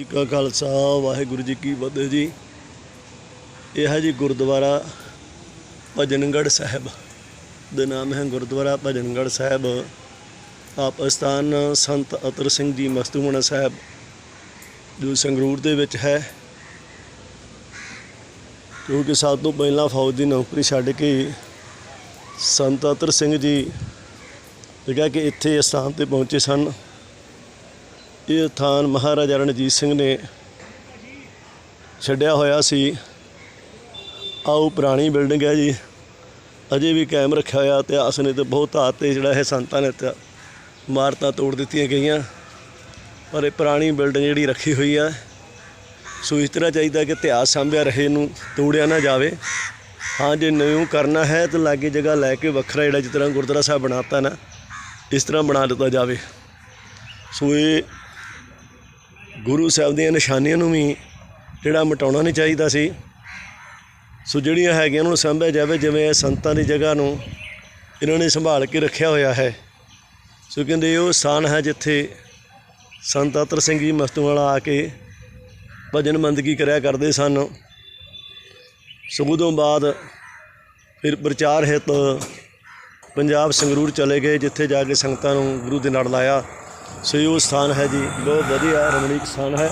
ਜੀ ਕਾ ਖਾਲਸਾ, ਵਾਹਿਗੁਰੂ ਜੀ ਕੀ ਫਤਿਹ ਜੀ। ਇਹ ਹੈ ਜੀ ਗੁਰਦੁਆਰਾ ਭਜਨਗੜ੍ਹ ਸਾਹਿਬ ਦਾ ਨਾਮ ਹੈ ਗੁਰਦੁਆਰਾ ਭਜਨਗੜ੍ਹ ਸਾਹਿਬ। ਆਪ ਸਥਾਨ ਸੰਤ ਅਤਰ ਸਿੰਘ ਜੀ ਮਸਤੂਮਣਾ ਸਾਹਿਬ, ਜੋ ਸੰਗਰੂਰ ਦੇ ਵਿੱਚ ਹੈ। ਕਿਉਂਕਿ ਸਭ ਤੋਂ ਪਹਿਲਾਂ ਫੌਜ ਦੀ ਨੌਕਰੀ ਛੱਡ ਕੇ ਸੰਤ ਅਤਰ ਸਿੰਘ ਜੀ ਜਿਹੜਾ ਕਿ ਇੱਥੇ ਅਸਥਾਨ ਤੇ ਪਹੁੰਚੇ ਸਨ। ਇਹ ਥਾਨ ਮਹਾਰਾਜਾ ਰਣਜੀਤ ਸਿੰਘ ਨੇ ਛੱਡਿਆ ਹੋਇਆ ਸੀ। ਆਓ ਪੁਰਾਣੀ ਬਿਲਡਿੰਗ ਹੈ ਜੀ। ਅਜੇ ਵੀ ਕਾਇਮ ਰੱਖਿਆ ਹੋਇਆ ਇਤਿਹਾਸ ਨੇ ਤੇ ਬਹੁਤ ਹਾਤ ਤੇ ਜਿਹੜਾ ਹੈ ਸੰਤਾਂ ਨੇ ਤੇ ਇਮਾਰਤਾਂ ਤੋੜ ਦਿੱਤੀਆਂ ਗਈਆਂ। ਪਰ ਇਹ ਪੁਰਾਣੀ ਬਿਲਡਿੰਗ ਜਿਹੜੀ ਰੱਖੀ ਹੋਈ ਆ, ਸੋ ਇਸ ਤਰ੍ਹਾਂ ਚਾਹੀਦਾ ਕਿ ਇਤਿਹਾਸ ਸਾਂਭਿਆ ਰਹੇ ਨੂੰ ਤੋੜਿਆ ਨਾ ਜਾਵੇ। ਹਾਂ, ਜੇ ਨਿਊ ਕਰਨਾ ਹੈ ਤਾਂ ਲਾਗੇ ਜਗ੍ਹਾ ਲੈ ਕੇ ਵੱਖਰਾ ਜਿਹੜਾ ਜਿਸ ਤਰ੍ਹਾਂ ਗੁਰਦੁਆਰਾ ਸਾਹਿਬ ਬਣਾਤਾ ਨਾ, ਇਸ ਤਰ੍ਹਾਂ ਬਣਾ ਦਿੱਤਾ ਜਾਵੇ। ਸੋ ਇਹ ਗੁਰੂ ਸਾਹਿਬ ਦੀਆਂ ਨਿਸ਼ਾਨੀਆਂ ਨੂੰ ਵੀ ਜਿਹੜਾ ਮਿਟਾਉਣਾ ਨਹੀਂ ਚਾਹੀਦਾ ਸੀ। ਸੋ ਜਿਹੜੀਆਂ ਹੈਗੀਆਂ ਉਹਨਾਂ ਨੂੰ ਸੰਭਿਆ ਜਾਵੇ, ਜਿਵੇਂ ਇਹ ਸੰਤਾਂ ਦੀ ਜਗ੍ਹਾ ਨੂੰ ਇਹਨਾਂ ਨੇ ਸੰਭਾਲ ਕੇ ਰੱਖਿਆ ਹੋਇਆ ਹੈ। ਸੋ ਕਹਿੰਦੇ ਇਹ ਉਹ ਸਥਾਨ ਹੈ ਜਿੱਥੇ ਸੰਤ ਅਤਰ ਸਿੰਘ ਜੀ ਮਸਤੂ ਵਾਲਾ ਆ ਕੇ ਭਜਨ ਬੰਦਗੀ ਕਰਿਆ ਕਰਦੇ ਸਨ। ਸੋ ਉਦੋਂ ਬਾਅਦ ਫਿਰ ਪ੍ਰਚਾਰ ਹਿੱਤ ਪੰਜਾਬ ਸੰਗਰੂਰ ਚਲੇ ਗਏ, ਜਿੱਥੇ ਜਾ ਕੇ ਸੰਗਤਾਂ ਨੂੰ ਗੁਰੂ ਦੇ ਨਾਲ ਲਾਇਆ। ਸੋ ਸਥਾਨ ਹੈ ਜੀ। ਬਹੁਤ ਵਧੀਆ ਰਮਣੀਕ ਸਥਾਨ ਹੈ।